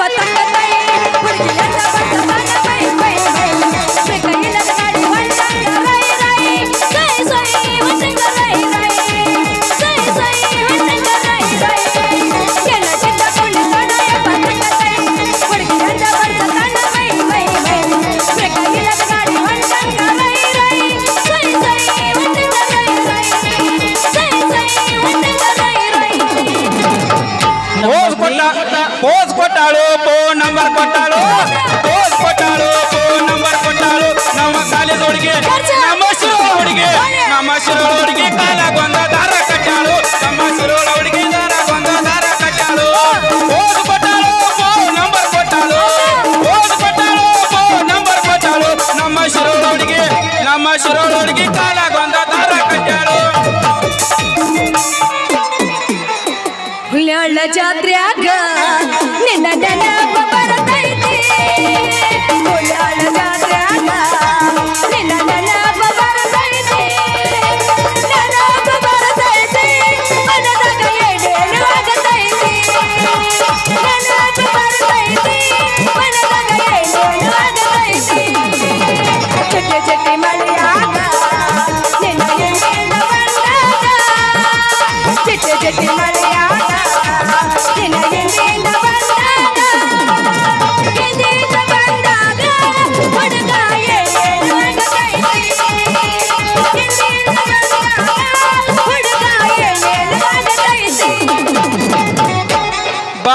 पता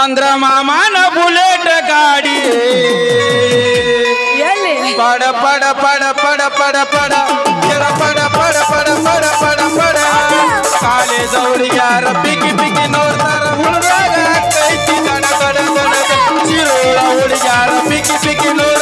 ಚಂದ್ರ ಮಾಮನ ಬುಲೆಟ್ ಗಾಡಿ ಪಡ ಪಡ ಪಡ ಪಡ ಪಡ ಪಡ ಜರ ಪಡ ಪಡ ಪಡ ಪಡ ಪಡ ಪಡ ಕಾಲೇಜ್ ಅವ್ರು ಯಾರ ಬಿಗಿ ಬಿಗಿ ನೋಡ್ತಾರ ಹುಡುಗ ಕೈತಿ ದಡ ದಡ ದಡ ಚಿರುಳ ಹುಡುಗ್ಯಾರ ಬಿಗಿ ಬಿಗಿ ನೋಡ್ತಾರ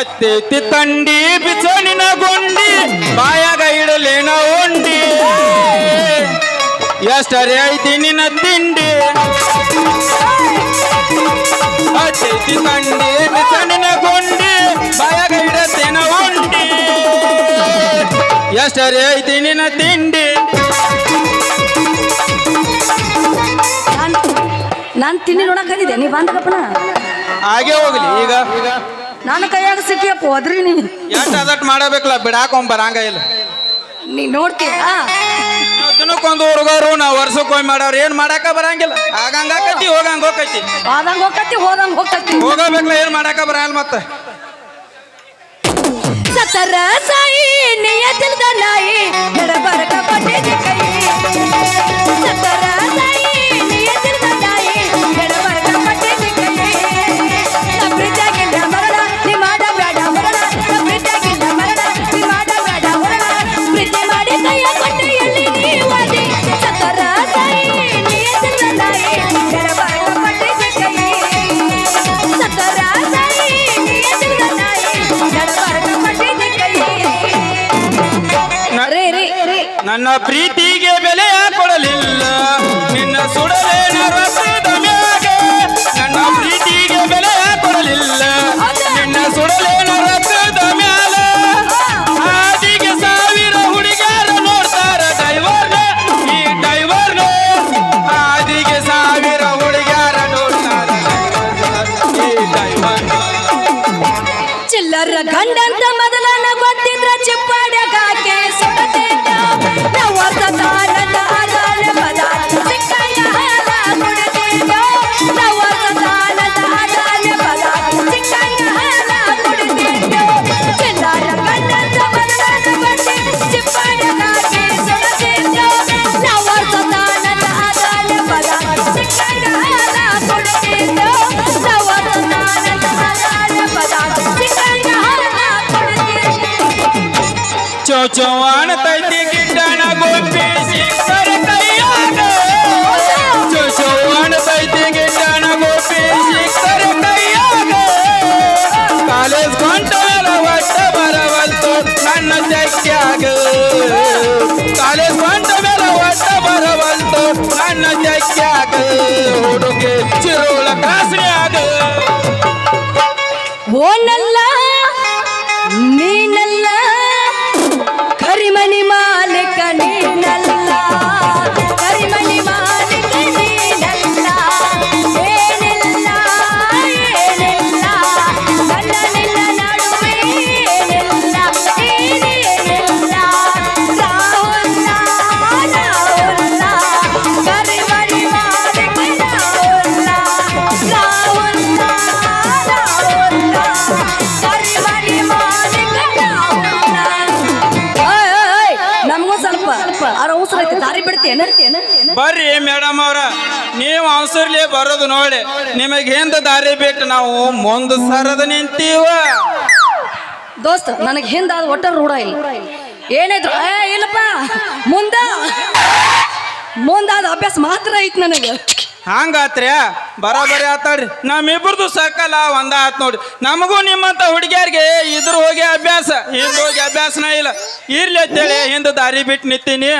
ಹತ್ತೈತಿ ತಂಡಿ ಬಿಸೋಣಿನ ಗುಂಡಿ ಬಾಯಾಗ ಇಡಲೇನ ಉಂಡಿ. ಎಷ್ಟರೇ ಐತಿ ನಿನ್ನ ತಿಂಡಿ. ಹತ್ತೈತಿ ತಂಡಿ ಬಿಸೋಣಿನ ಗುಂಡಿ ಬಾಯಾಗ ಇಡತೇನ ಉಂಡಿ. ಎಷ್ಟರೇ ಐತಿ ನಿನ್ನ ತಿಂಡಿ. ನಾನು ತಿಂಡಿ ನೋಡಕ್ ನೀ ಬಂದಪ್ಪನ ಹಾಗೆ ಹೋಗ್ಲಿ ಈಗ. ನನ್ನ ಕೈಯಾಗ ಸಿಕ್ಕಿಯಪ್ಪ ಹೋದ್ರಿ ನೀ. ಎಷ್ಟು ಮಾಡಬೇಕಲ್ಲ ಬಿಡಾಕೊಂಡ್ ಬರಂಗ ಇಲ್ಲ. ನೀ ನೋಡ್ತೀಯ ದಿನಕ್ಕೊಂದು ಹುಡುಗರು ನಾವು ವರ್ಷಕ್ಕೊಮ್ಮೆ ಮಾಡೋರು ಏನ್ ಮಾಡಾಕ ಬರಂಗಿಲ್ಲ. ಆಗಂಗ ಆಕತಿ ಹೋಗಂಗ ಹೋಗತಿ ಆದಂಗ ಹೋಗತ್ತಿ ಹೋದಂಗ ಹೋಗತಿ ಹೋಗಬೇಕಲ್ಲ ಏನ್ ಮಾಡಾಕ ಬರಂಗಿಲ್ಲ ಮತ್ತೆ. ಸತರ ಸಾಯಿ ನಿಯ ನಾಯಿ ಎಡಬರಕ на притчу. ಚೌ ತೈತಿ ಗಿಡ್ಡಣ ಗೋಪಿ. ಸಿಕ್ಕರ ಕೈಯಾಗ ಚೌ ತೈತಿ ಗಿಡ್ಡನ ಗೋಪಿ. ಸಿಕ್ಕರ ಕೈಯಾಗ ಕಾಲೇಜ್ ಕೊಂಡಲ ಒಟ್ಟ ಬರವಲ್ತು, ನನ್ನ ಜಗ್ಗ್ಯಾಗ. ಕಾಲೇಜ್ ಕೊಂಡ ಮೇಲೆ ಒಟ್ಟ ಬರವಲ್ತು, ನನ್ನ ಜಗ್ಗ್ಯಾಗ. ಹುಡುಗಿ ಚಿರುಳ ಕಾಸ್ನ್ಯಾಗ ಓ ನೀನಲ್ಲ ಬರ್ರಿ ಮೇಡಮ್ ಅವ್ರ, ನೀವು ಅವಸರ್ಲಿ ಬರೋದು ನೋಡಿ. ನಿಮಗೆ ಹಿಂದ ದಾರಿ ಬಿಟ್ಟು ನಾವು ಮುಂದೆ ಸರದ ನಿಂತೀವ. ದೋಸ್ತ, ನನಗೆ ಹಿಂದ ಒಟ್ಟ ರೂಢ ಇಲ್ಲ. ಏನಾಯ್ತು ಏ, ಇಲ್ಲಪ್ಪ, ಮುಂದ. ಮುಂದಾದ ಅಭ್ಯಾಸ ಮಾತ್ರ ಐತಿ ನನಗೆ. ಹಂಗಾತ್ರಿ ಬರಾಬರಿ ಆತಾಡ್ರಿ ನಮ್ಮಿಬ್ರದ್ದು ಸಕಲ ಒಂದ ಆತ್ ನೋಡಿ ನಮಗೂ ನಿಮ್ಮಂತ ಹುಡುಗಿಯರಿಗೆ ಇದ್ರ ಹೋಗಿ ಅಭ್ಯಾಸ ಹಿಂದ್ ಹೋಗಿ ಅಭ್ಯಾಸನ ಇಲ್ಲ. ಇರ್ಲಿ ಅಂತೇಳಿ ಹಿಂದ ದಾರಿ ಬಿಟ್ಟು ನಿಂತೀನಿ.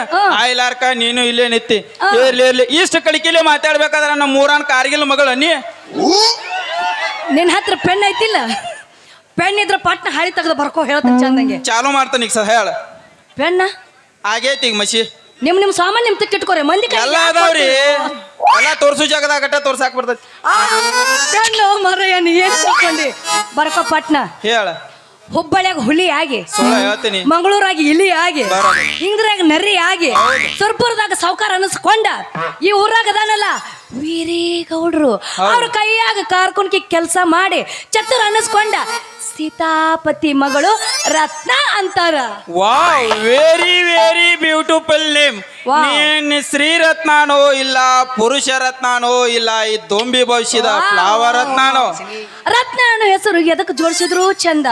ಆಯ್ಲಾರ್ಕ ನೀನು ಇಲ್ಲೇ ನಿತ್ತಿ. ಇರ್ಲಿ ಇರ್ಲಿ. ಇಷ್ಟು ಕಳಿಕಿಲಿ ಮಾತಾಡ್ಬೇಕಾದ್ರೆ ನಮ್ಮ ಮೂರನ್ ಕಾರ್ಗಿಲ್ ಮಗಳು ನೀ? ನಿನ್ನ ಹತ್ರ ಪೆನ್ ಐತಿಲ್ಲ? ಪೆನ್ ಇದ್ರ ಪಟ್ನ ಹಾಳಿ ತೆಗೆದು ಬರ್ಕೋ ಹೇಳ್ತೀನಿ ಚಂದಂಗೆ. ಚಾಲು ಮಾಡ್ತಾನೆ ಈಗ ಸಹ ಹೇಳ. ಪೆನ್ನ? ಆಗೈತಿ ಈಗ ಮಸಿ. ನಿಮ್ ನಿಮ್ ಸಾಮಾನ್ ನಿಮ್ ತಿಕ್ಕಿಟ್ಕೋರಿ ಮಂದಿ ಕೈಗೆ ಎಲ್ಲ ಯಾಕ್ ಅದಾವ್ರಿ? ಕೊಡ್ತೀರಿ? ಎಲ್ಲ ತೋರ್ಸು ಜಾಗದಾಗ ತೋರ್ಸಾಕ್ ಬರ್ತೈತಿ ಆ, ಪೆನ್ನು ಮರಯ್ಯ ನೀ ಏನ್ ತಿಳ್ಕೊಂಡಿ? ಬರ್ಕೋ ಪಟ್ನ. ಹೇಳ. ಹುಬ್ಬಳ್ಳಿಯಾಗ ಹುಲಿ ಆಗಿ ಸುಳ್ಳ ಹೇಳ್ತೀನಿ. ಮಂಗಳೂರಾಗಿ ಇಲಿ ಆಗಿ ಬರೋದು. ಹಿಂಗ್ರಾಗ ನರಿ ಆಗಿ ಸುರ್ಪುರದಾಗ ಸಾವ್ಕಾರ ಅನಿಸ್ಕೊಂಡ ಈ ಊರಾಗ ಅದಾನಲ್ಲ ವೀರಿ ಗೌಡ್ರು ಅವ್ರ ಕೈಯಾಗ ಕಾರ್ಕುನ್ಕಿ ಕೆಲಸ ಮಾಡಿ ಚತುರ್ ಅನ್ನಿಸ್ಕೊಂಡ ಸೀತಾಪತಿ ಮಗಳು ರತ್ನ ಅಂತಾರ. Wow very very beautiful name Wow. ನೀನ್ ಶ್ರೀರತ್ನಾನೋ ಇಲ್ಲ ಪುರುಷ ರತ್ನಾನೋ ಇಲ್ಲ ಈ ದೊಂಬಿ ಭವಿಷ್ಯದ ಫ್ಲವರ್ ರತ್ನಾನೋ ರತ್ನ ಅನ್ನೋ ಹೆಸರು ಎದಕ್ ಜೋಡಿಸಿದ್ರು ಚಂದ.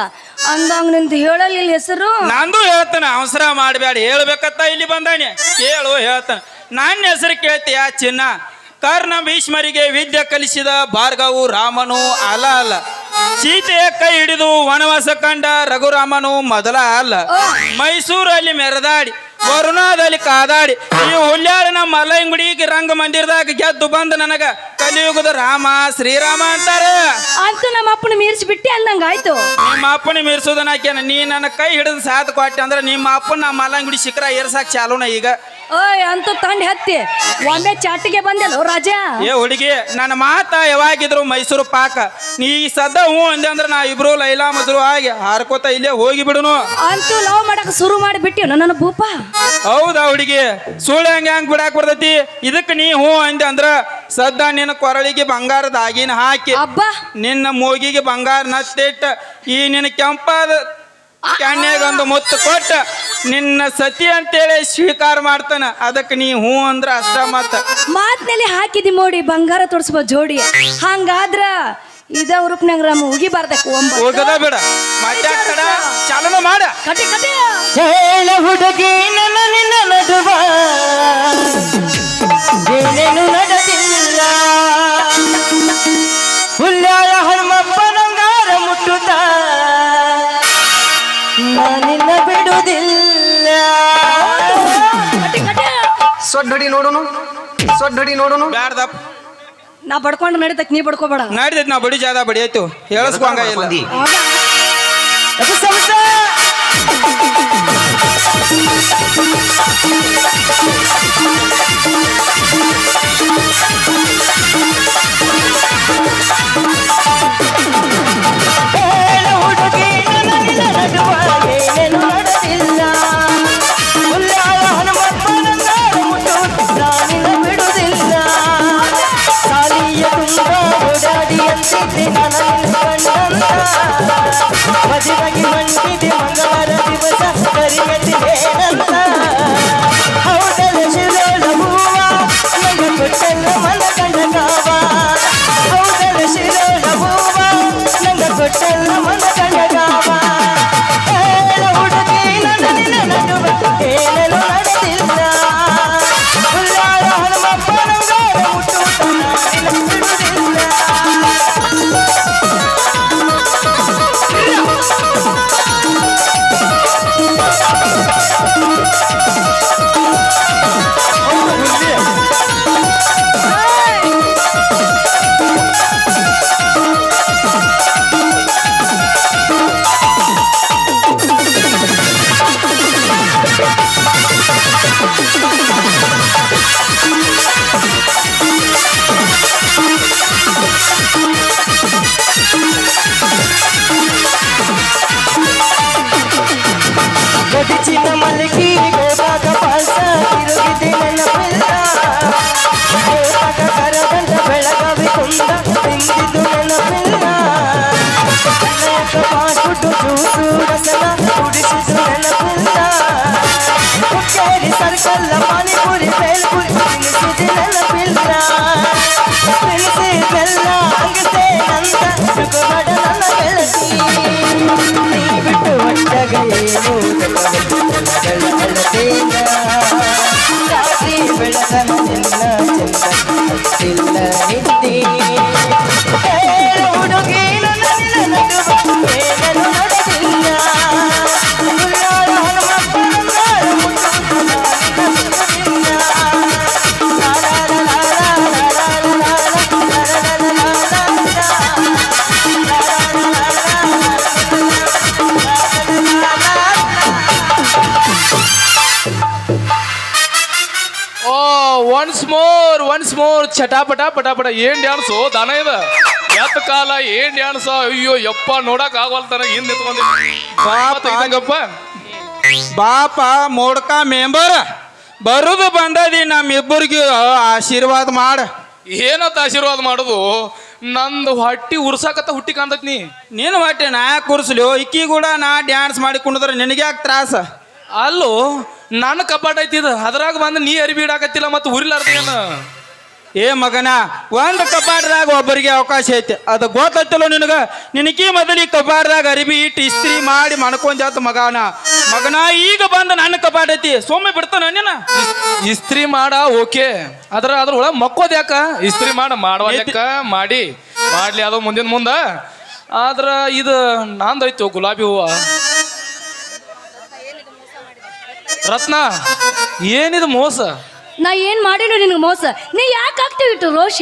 ಅಂದಂಗ ನಿಂದು ಹೇಳಲಿಲ್ಲ ಹೆಸರು. ನಂದು ಹೇಳ್ತಾನೆ ಅವಸರ ಮಾಡಬೇಡ ಹೇಳ್ಬೇಕತ್ತ ಇಲ್ಲಿ ಬಂದಾನೆ. ಕೇಳು ಹೇಳ್ತಾನೆ. ನನ್ನ ಹೆಸರು ಕೇಳ್ತೀಯ ಚಿನ್ನ? ಕರ್ಣ ಭೀಷ್ಮರಿಗೆ ವಿದ್ಯೆ ಕಲಿಸಿದ ಭಾರ್ಗವು ರಾಮನು ಅಲ ಅಲ್ಲ ಸೀತೆಯ ಕೈ ಹಿಡಿದು ವನವಾಸ ಕಂಡ ರಘುರಾಮನು ಮೊದಲ ಅಲ್ಲ ಮೈಸೂರಲ್ಲಿ ಮೆರೆದಾಡಿ, ವರುಣಾದಲ್ಲಿ ಕಾದಾಡಿ, ಈ ಹುಲ್ಯಾಳಿನ ಮಲ್ಲಂಗುಡಿಗೆ ರಂಗ ಮಂದಿರದಾಗ ಗೆದ್ದು ಬಂದ ನನಗ ಕಲಿಯುಗದ ರಾಮ ಶ್ರೀರಾಮ ಅಂತಾರೆ. ಅಂತ ನಮ್ಮ ಅಪ್ಪನ ಮೀರ್ಸಿ ಬಿಟ್ಟಿ ಅಂದಂಗ ಆಯ್ತು ನಿಮ್ಮ ಅಪ್ಪನ ಮೀರ್ಸೋದನ್ನ ಹಾಕ್ಯಾನ ನೀ ನನ್ನ ಕೈ ಹಿಡಿದು ಸಾಥ್ ಕೊಟ್ಟೆ ಅಂದ್ರೆ ನಿಮ್ಮ ಅಪ್ಪನ ನಮ್ಮ ಮಲ್ಲಂಗುಡಿ ಶಿಖರ ಏರ್ಸಾಕ್ ಚಾಲೋನ ಈಗ? ಓಯ್ ಅಂತೂ ತಂಡ ಹತ್ತಿ. ಒಮ್ಮೆ ಚಾಟಿಗೆ ಬಂದೆಲ್ಲೋ ರಾಜ? ಏ ಹುಡುಗಿ ನನ್ನ ಮಾತ ಯಾವಾಗಿದ್ರು ಮೈಸೂರು ಪಾಕ. ನೀ ಸದ್ದ ಹ್ಞೂ ಅಂದೆ ಅಂದ್ರೆ ನಾ ಇಬ್ರು ಲೈಲಾ ಮದ್ರು ಆಗಿ ಹಾರ್ಕೋತ ಇಲ್ಲೇ ಹೋಗಿ ಬಿಡುನು. ಅಂತೂ ಲವ್ ಮಾಡಕ್ ಶುರು ಮಾಡಿ ಬಿಟ್ಟಿ ನನ್ನ ಭೂಪ. ಹೌದಾ ಹುಡುಗಿ ಸುಳ್ಳು ಹಂಗೆ ಹೆಂಗ್ ಬಿಡಾಕ್ ಬರ್ತೈತಿ? ಇದಕ್ಕೆ ನೀ ಹ್ಞೂ ಅಂದೆ ಅಂದ್ರ ಸದ್ದ ನಿನ್ನ ಕೊರಳಿಗೆ ಬಂಗಾರದ ಆಗಿನ ಹಾಕಿ ಅಬ್ಬಾ. ನಿನ್ನ ಮೂಗಿಗೆ ಬಂಗಾರ ನತ್ತಿಟ್ಟ ಈ ನಿನ್ನ ಕೆಂಪಾದ ಕ್ಯಾನ್ಯಾಗೊಂದು ಮುತ್ತು ಕೊಟ್ಟ ನಿನ್ನ ಸತಿ ಅಂತೇಳಿ ಸ್ವೀಕಾರ ಮಾಡ್ತಾನ. ಅದಕ್ಕೆ ನೀ ಹೂ ಅಂದ್ರ ಅಷ್ಟ ಮತ್ತ ಮಾತ್ನಲ್ಲಿ ಹಾಕಿದಿ ಮೋಡಿ ಬಂಗಾರ ತೋರಿಸುವ ಜೋಡಿ. ಹಂಗಾದ್ರ ಇದ ಉರುಪ್ನಾಗ ರಾಮ ಉಗಿಬಾರ್ದಕ್ಕೆ ಒಂಬತ್ತು. ಹೋಗದ ಬೇಡ. ಮತ್ತೆ ಚಾಲನ ಮಾಡ. ಕಟಿ ಕಟಿ ಹೇಳ ಹುಡುಗಿ ನನ್ನ ನಿನ್ನ ನಡುವ. ಏನೇನು ನಡೆದಿಲ್ಲ ಹುಲ್ಯಾಳ ಹನುಮಪ್ಪನಂಗಾರ ಮುಟ್ಟುತ್ತ. ನಾನಿನ್ನ ಬಿಡುವುದಿಲ್ಲ. ಸೊಡ್ಡಡಿ ನೋಡುನು ಸೊಡ್ಡಡಿ ನೋಡುನು. ಬ್ಯಾಡ್ದಪ್ಪ ನಾ ಬಡ್ಕೊಂಡು ನಡೀತಕ್ ನೀ ಬಡ್ಕೋಬೇಡ. ನಡೀತೈತಿ ನಾ ಬಡಿ ಜಾದ ಬಡಿ ಆಯ್ತು. ಹೇಳಸ್ಕೊಂಗ ಇಲ್ಲ. ಹೇಳ వల్ల పానీపూరి పేల్పూరి తినిసి నెల పిల్ల తినిసి బెల్ల అంగితే నంద సుఖపడ నన్న వెళ్ళి నీ బిಟ್ಟು వట్టగ ఏమో ಮೋರ್ ಒನ್ಸ್ ಮೋರ್ ಚಟಾಪಟ ಪಟಾಪಟ ಏನ್ ಡ್ಯಾನ್ಸು? ದನ ಇದ. ಎತ್ತ ಕಾಲ ಏನ್ ಡ್ಯಾನ್ಸ್? ಅಯ್ಯೋ ಯಪ್ಪ ನೋಡಕ್ ಆಗವಲ್ತಾನ ಹಿಂದ್ ಬಾಪ ತೆಗಿದಂಗಪ್ಪ ಬಾಪ ಮೋಡ್ಕ ಮೆಂಬರ್. ಬರುದು ಬಂದದಿ ನಮ್ಮಿಬ್ಬರಿಗೆ. ಆಶೀರ್ವಾದ ಮಾಡ. ಏನತ್ತ ಆಶೀರ್ವಾದ ಮಾಡುದು? ನಂದು ಹೊಟ್ಟಿ ಉರ್ಸಾಕತ್ತ ಹುಟ್ಟಿ ಕಾಣ್ತೈತಿ ನೀ. ನೀನು ಹೊಟ್ಟೆ ನಾ ಯಾಕೆ ಕೂರಿಸ್ಲಿ ಇಕ್ಕಿ ಕೂಡ ನಾ ಡ್ಯಾನ್ಸ್ ಮಾಡಿ ಕುಣಿದ್ರೆ ನಿನಗೆ ಯಾಕೆ ತ್ರಾಸ? ಅಲ್ಲೋ ನನ್ನ ಕಪಾಟ ಇದು ಅದ್ರಾಗ ಬಂದು ನೀ ಅರಿಬಿಡಾಕತ್ತಿಲ್ಲ ಮತ್ತು ಉರಿಲಾರ್ದೇನು ಏ ಮಗನ ಒಂದು ಕಪಾಟದಾಗ ಒಬ್ಬರಿಗೆ ಅವಕಾಶ ಐತೆ. ಅದು ಗೊತ್ತೈತಲ್ಲ ನಿನಗ? ನಿನಕಿ ಮೊದಲು ಈ ಕಪಾಟದಾಗ ಅರಿಬಿ ಇಟ್ಟು ಇಸ್ತ್ರಿ ಮಾಡಿ ಮಣ್ಕೊಂಜಾತ ಮಗನ. ಮಗನ ಈಗ ಬಂದು ನನ್ನ ಕಪಾಟ ಐತಿ. ಸೊಮ್ಮೆ ಬಿಡ್ತಾನ ನೀನ ಇಸ್ತ್ರಿ ಮಾಡ ಓಕೆ. ಅದ್ರ ಅದ್ರೊಳಗ ಮಕ್ಕೋದ್ ಯಾಕ? ಇಸ್ತ್ರಿ ಮಾಡ ಮಾಡುವ ಮಾಡಿ. ಮಾಡ್ಲಿ ಅದು ಮುಂದಿನ ಮುಂದ. ಆದ್ರ ಇದು ನಾಂದೈತು ಗುಲಾಬಿ ಹೂವ? ರತ್ನ ಏನಿದು ಮೋಸ? ನಾ ಏನ್ ಮಾಡಿನ ನಿನಗೆ ಮೋಸ. ನೀ ಯಾಕೆ ಆಗ್ತೀವಿ ಇಟ್ಟು ರೋಷ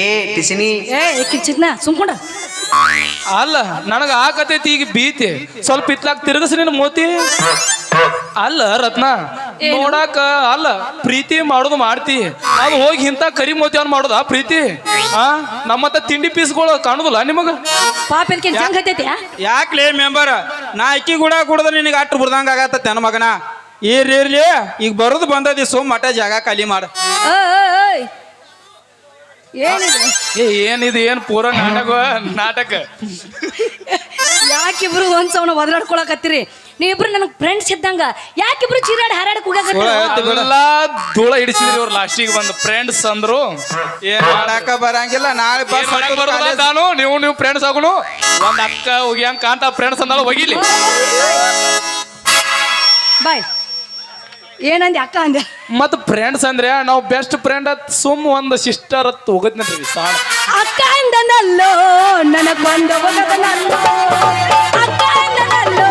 ಏ ಟಿಸಿನಿ ಏ ಚಿಕ್ನ ಸುಮ್ಕೊಂಡ ಅಲ್ಲ ನನಗ ಆಕತೈತಿ ಈಗ ಬೀತಿ ಸ್ವಲ್ಪ ಇತ್ಲಾಕ್ ತಿರುಗಿಸ್ ನಿನ್ನ ಮೋತಿ. ಅಲ್ಲ ರತ್ನ ನೋಡಾಕ ಅಲ್ಲ ಪ್ರೀತಿ ಮಾಡೋದು ಮಾಡ್ತಿ. ಅದು ಹೋಗಿ ಇಂತ ಕರಿ ಮೋತಿ ಅವ್ನು ಮಾಡೋದಾ ಪ್ರೀತಿ? ಆ ನಮ್ಮತ್ತ ತಿಂಡಿ ಪೀಸ್ಗಳು ಕಾಣುದಿಲ್ಲ ನಿಮಗ? ಪಾಪ ಹತ್ತೈತಿ ಯಾಕ್ಲೇ ಮೆಂಬರ್? ನಾ ಅಕ್ಕಿ ಕೂಡ ಕುಡ್ದ ನಿನಗೆ ಅಟ್ಟು ಬಿಡ್ದಂಗ ಆಗತ್ತ ನನ್ನ ಮಗನ. ಇರ್ಲಿ ಇರ್ಲಿ ಈಗ ಬರೋದು ಬಂದದಿ ಸೋಮ್ ಮಠ ಜಾಗ ಖಾಲಿ ಮಾಡ. ಏನಿದೆ? ಏ ಏನಿದು ಏನ್ ಪೂರ ನಾಟಕ ನಾಟಕ? ಯಾಕಿಬ್ರು ಒಂದ್ ಸವನ ಒದರಾಡ್ಕೊಳಕತ್ತೀರಿ? ನೀವಿಬ್ರು ನನಗೆ ಫ್ರೆಂಡ್ಸ್ ಇದ್ದಂಗ ಯಾಕಿಬ್ರು ಚೀರಾಡ್ ಹಾರಾಡಕ್ ಸುಳ್ಳು ಹೋಗಾಕತ್ತೀರಿ. ಎಲ್ಲ ಧೂಳ ಹಿಡಿಸಿದ್ರಿ ಇವ್ರು ಲಾಸ್ಟಿಗೆ ಬಂದು. ಫ್ರೆಂಡ್ಸ್ ಅಂದ್ರು. ಏನ್ ಮಾಡಾಕ ಬರಂಗಿಲ್ಲ ನಾಳೆ ಬಸ್ ನಾನು ನೀವು ನೀವು ಫ್ರೆಂಡ್ಸ್ ಆಗುನು. ಒಂದ್ ಅಕ್ಕ ಹೋಗ್ಯಾಂಗ ಕಾಂತ ಫ್ರೆಂಡ್ಸ್ ಅಂದಾಳ ಹೋಗಿಲಿ ಬಾಯ್. ಏನಂದೆ ಅಕ್ಕ ಅಂದೆ? ಮತ್ ಫ್ರೆಂಡ್ಸ್ ಅಂದ್ರೆ ನಾವು ಬೆಸ್ಟ್ ಫ್ರೆಂಡ್ ಅತ್ ಸುಮ್ ಒಂದ್ ಸಿಸ್ಟರ್ ಅತ್ ಹೋಗತ್ನೇನ್ರಿ ಸಾಣ ಅಕ್ಕ ಅಂದನಲ್ಲೋ ನನಗೊಂದು ಒಗದನಲ್ಲೋ ಅಕ್ಕ ಅಂದನಲ್ಲೋ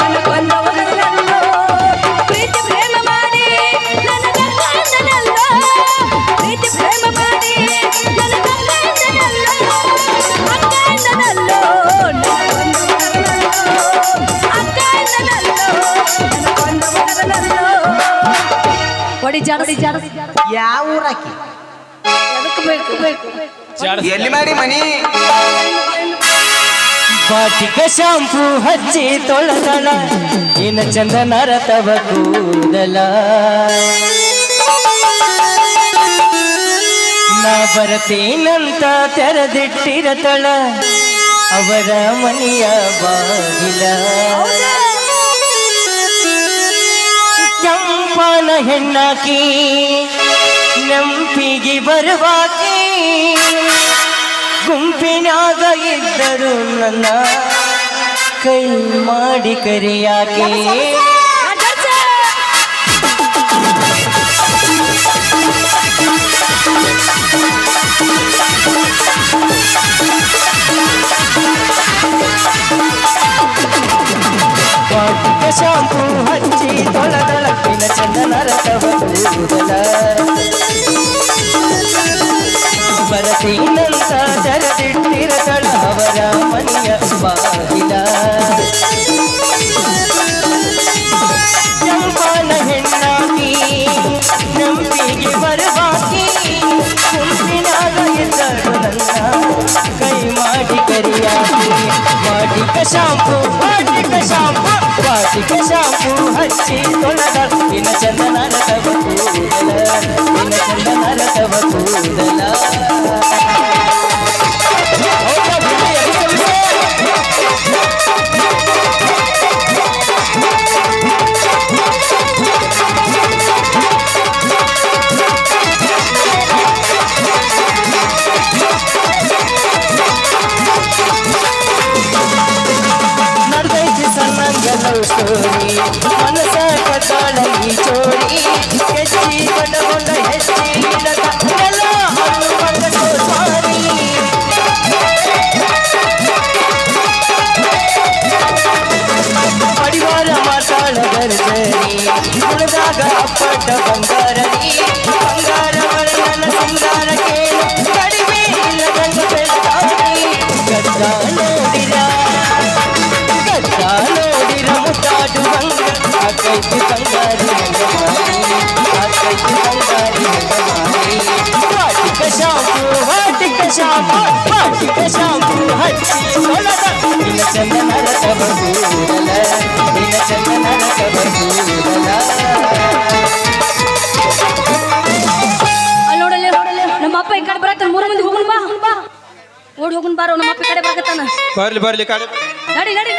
ನನಗೊಂದು ಒಗದನಲ್ಲೋ ಹೊಡಿ ಜಾಡ ಜಾಡ ಯಾವ ಊರಾಕಿ? ಎದಕ್ಕೆ ಬೇಕು ಬೇಕು. ಎಲ್ಲಿ ಮಾಡಿ ಮನಿ? ಬಾಟಿಕ ಶಾಂಪೂ ಹಚ್ಚಿ ತೊಳೆದಳ ಇನ ಚಂದನ ರಥವ ಕೂದಲ. ನಾ ಬರತೇನಂತ ತೆರೆದಿಟ್ಟಿರತಳ. ಅವರ ಮನೆಯ ಬಾಗಿಲ. ಹೆಣ್ಣಾಕಿ ನೆಂಪಿಗೆ ಬರುವಾಕಿ ಗುಂಪಿನಾಗ ಇದ್ದರು ನನ್ನ ಕೈ ಮಾಡಿ ಕರೆಯಾಕೆ. ಬಾಟಿಕ ಹೊಂದಿರುವುದಲ್ಲ ಮನಸ್ಸಿನಂತ ತೆರೆದಿಟ್ಟಿರತಳ ಅವರ ಮನೆಯ ಬಾಗಿಲ ಚಂಪಾನ ಹೆಣ್ಣಾಗಿ ನಂಬಿಗೆ ಬರುವಾಗಿ ಕುಂತಿನಾಗ ಎದ್ದಳು ನನ್ನ ಹಚ್ಚಿ ತೊಳೆದ ಇನ ಚಂದನ ರಥವ ಕೂದಲ ಚಂದನ ಕೂದಲ. ಚೋರಿ ಮನಸ ಕಟಾಳಿ ಚೋರಿ ಹೆಚ್ಚಿ ಬಣ್ಣಗೊಂಡ ಹೆಚ್ಚಿ ಎಲ್ಲ ಹಣ್ಣು ಸೋಸಾರಿ ಪಡಿವಾರ ಮಾತಾಡ ಬರ್ಸರಿ ಕುಳದಾಗ ಅಪ್ಪಟ ಬಂಗಾರನಿ ಅಲ್ಲಿ ನೋಡಲ್ಲ ನಮ್ಮ ಅಪ್ಪ ಈ ಕಡೆ ಬರತ್ತಾನ ಮೂರು ಮಂದಿ ಹೋಗುನ್ ಬಾ. ಬಾ ಓಡಿ ಹೋಗುನ್ ಬಾರೋ ನಮ್ಮ ಅಪ್ಪ ಈ ಕಡೆ ಬರಕತ್ತಾನ. ಬರ್ಲಿ ಬರ್ಲಿ ಕಡೆ ನಡಿ ನಡಿ.